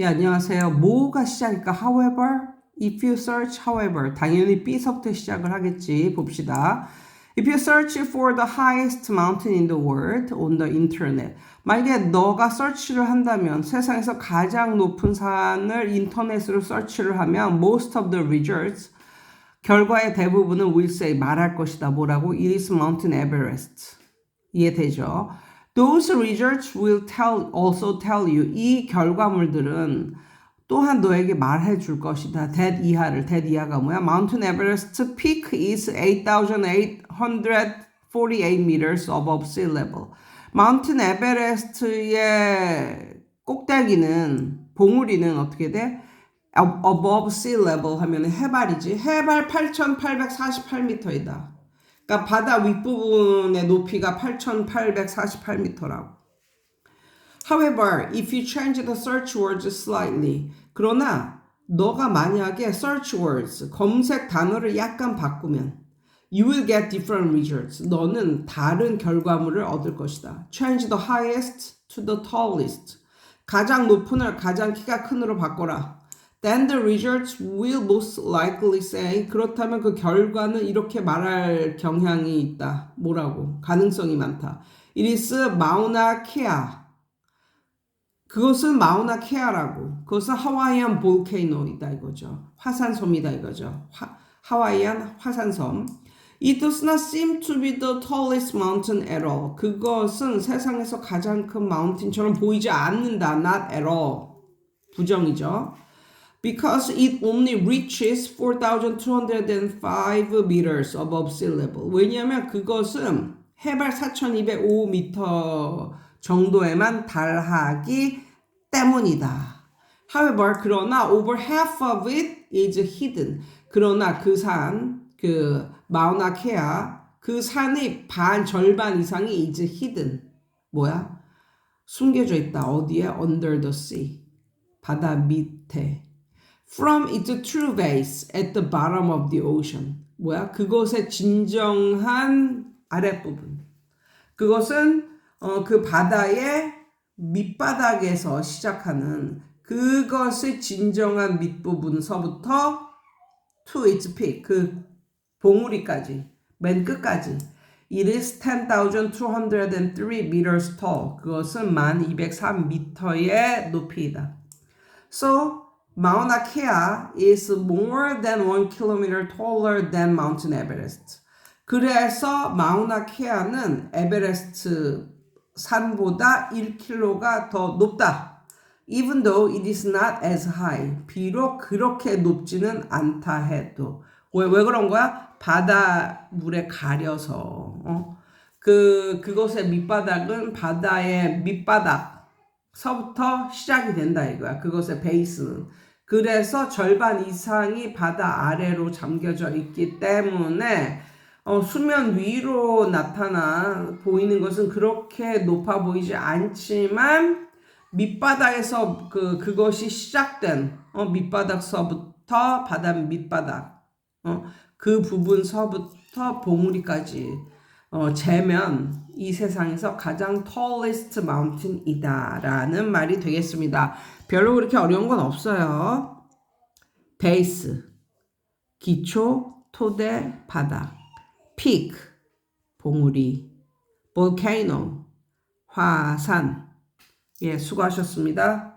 예, 안녕하세요. 뭐가 시작일까? However, if you search, however, 당연히 B서부터 시작을 하겠지. 봅시다. If you search for the highest mountain in the world on the internet. 만약에 너가 서치를 한다면 세상에서 가장 높은 산을 인터넷으로 서치를 하면 most of the results 결과의 대부분은 will say 말할 것이다. 뭐라고? It is Mountain Everest. 이해되죠? Those results will tell also tell you 이 결과물들은 또한 너에게 말해 줄 것이다. that 이하를 that 이하가 뭐야? Mountain Everest peak is 8,848 meters above sea level. 마운틴 에베레스트의 꼭대기는 봉우리는 어떻게 돼? above sea level 하면 해발이지. 해발 8,848m이다. 그러니까 바다 윗부분의 높이가 8,848m라고. However, if you change the search words slightly, 그러나 너가 만약에 search words 검색 단어를 약간 바꾸면 you will get different results. 너는 다른 결과물을 얻을 것이다. Change the highest to the tallest. 가장 높은을 가장 키가 큰으로 바꿔라. Then the results will most likely say 그렇다면 그 결과는 이렇게 말할 경향이 있다. 뭐라고? 가능성이 많다. It is Mauna Kea. 그것은 마우나 케아라고. 그것은 하와이안 볼케이노이다 이거죠. 화산섬이다 이거죠. 화, 하와이안 화산섬. It does not seem to be the tallest mountain at all. 그것은 세상에서 가장 큰 마운틴처럼 보이지 않는다. Not at all. 부정이죠. Because it only reaches 4,205 meters above sea level. 왜냐하면 그것은 해발 4,205m 정도에만 달하기 때문이다. However, 그러나 over half of it is hidden. 그러나 그 산, 그 마우나케아, 그 산의 반 절반 이상이 is hidden. 뭐야? 숨겨져 있다. 어디에? Under the sea. 바다 밑에. From its true base at the bottom of the ocean. 뭐야? 그것의 진정한 아랫부분. 그것은 어, 그 바다의 밑바닥에서 시작하는 그것의 진정한 밑부분서부터 to its peak, 그 봉우리까지, 맨 끝까지. It is 10,203 meters tall. 그것은 1203m의 높이이다. So, Mauna Kea is more than 1 kilometer taller than Mountain Everest. 그래서 마우나 케아는 에베레스트 산보다 1km가 더 높다. Even though it is not as high. 비록 그렇게 높지는 않다 해도. 왜, 왜 그런 거야? 바다 물에 가려서. 어? 그, 그곳의 밑바닥은 바다의 밑바닥 서부터 시작이 된다 이거야. 그것의 베이스는. 그래서 절반 이상이 바다 아래로 잠겨져 있기 때문에 어, 수면 위로 나타나 보이는 것은 그렇게 높아 보이지 않지만 밑바닥에서 그 그것이 시작된 어, 밑바닥서부터 바다 밑바닥 어, 그 부분서부터 봉우리까지 어, 재면 이 세상에서 가장 tallest mountain이다 라는 말이 되겠습니다. 별로 그렇게 어려운 건 없어요. 베이스, 기초, 토대, 바닥. peak, 봉우리, volcano, 화산. 예, 수고하셨습니다.